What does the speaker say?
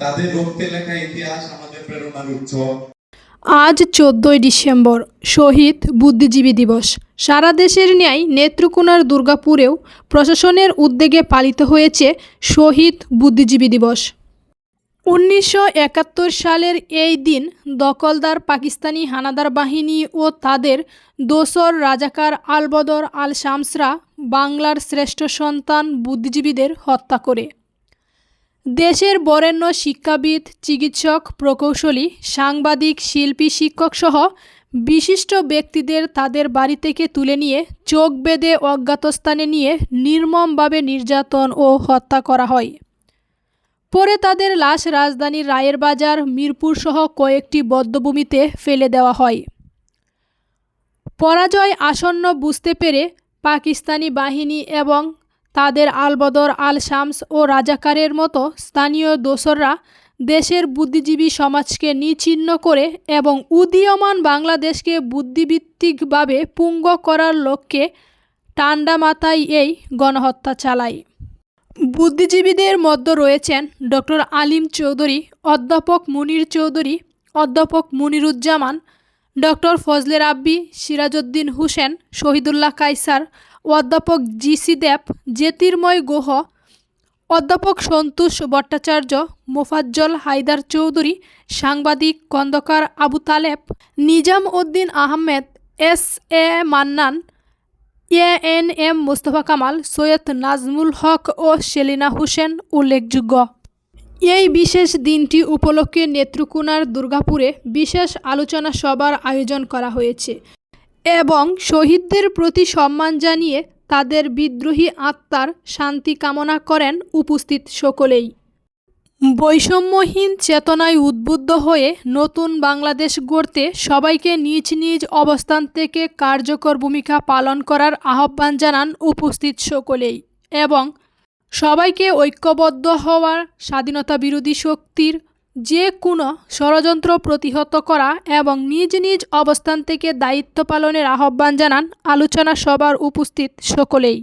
তাদের রক্তে লেখা ইতিহাস আমাদের প্রেরণার উৎস। আজ চোদ্দই ডিসেম্বর, শহীদ বুদ্ধিজীবী দিবস। সারা দেশের ন্যায় নেত্রকোনার দুর্গাপুরেও প্রশাসনের উদ্যোগে পালিত হয়েছে শহীদ বুদ্ধিজীবী দিবস। উনিশশো একাত্তর সালের এই দিন দখলদার পাকিস্তানি হানাদার বাহিনী ও তাদের দোসর রাজাকার আলবদর আল শামসরা বাংলার শ্রেষ্ঠ সন্তান বুদ্ধিজীবীদের হত্যা করে। দেশের বরেণ্য শিক্ষাবিদ, চিকিৎসক, প্রকৌশলী, সাংবাদিক, শিল্পী, শিক্ষকসহ বিশিষ্ট ব্যক্তিদের তাদের বাড়ি থেকে তুলে নিয়ে চোখ বেঁধে অজ্ঞাতস্থানে নিয়ে নির্মমভাবে নির্যাতন ও হত্যা করা হয়। পরে তাদের লাশ রাজধানীর রায়ের বাজার মিরপুর সহ কয়েকটি বদ্ধভূমিতে ফেলে দেওয়া হয়। পরাজয় আসন্ন বুঝতে পেরে পাকিস্তানি বাহিনী এবং তাদের আলবদর আল শামস ও রাজাকারের মতো স্থানীয় দোসররা দেশের বুদ্ধিজীবী সমাজকে নিচ্ছিন্ন করে এবং উদীয়মান বাংলাদেশকে বুদ্ধিভিত্তিকভাবে পুঙ্গ করার লক্ষ্যে ঠান্ডা মাথায় এই গণহত্যা চালায়। বুদ্ধিজীবীদের মধ্যে রয়েছেন ডক্টর আলিম চৌধুরী, অধ্যাপক মুনির চৌধুরী, অধ্যাপক মুনিরুজ্জামান ডক্টর ফজলে রাব্বি, সিরাজউদ্দিন হুসেন, শহীদুল্লাহ কাইসার অধ্যাপক জিসি দেব, জ্যোতির্ময় গুহ, অধ্যাপক সন্তোষ ভট্টাচার্য, মোফাজ্জল হায়দার চৌধুরী, সাংবাদিক Khondakar Abu Taleb, Nizam Uddin Ahmed, S A Mannan, A N M Mostafa Kamal, Syed Nazmul Haque ও সেলিনা হোসেন উল্লেখযোগ্য। এই বিশেষ দিনটি উপলক্ষে নেত্রকোনার দুর্গাপুরে বিশেষ আলোচনা সভার আয়োজন করা হয়েছে। এবং শহীদদের প্রতি সম্মান জানিয়ে তাদের বিদ্রোহী আত্মার শান্তি কামনা করেন উপস্থিত সকলেই। বৈষম্যহীন চেতনায় উদ্বুদ্ধ হয়ে নতুন বাংলাদেশ গড়তে সবাইকে নিজ নিজ অবস্থান থেকে কার্যকর ভূমিকা পালন করার আহ্বান জানান উপস্থিত সকলেই এবং সবাইকে ঐক্যবদ্ধ হওয়ার স্বাধীনতা বিরোধী শক্তির যে কোনো ষড়যন্ত্র প্রতিহত করা এবং নিজ নিজ অবস্থান থেকে দায়িত্ব পালনের আহ্বান জানান আলোচনা সভার উপস্থিত সকলেই।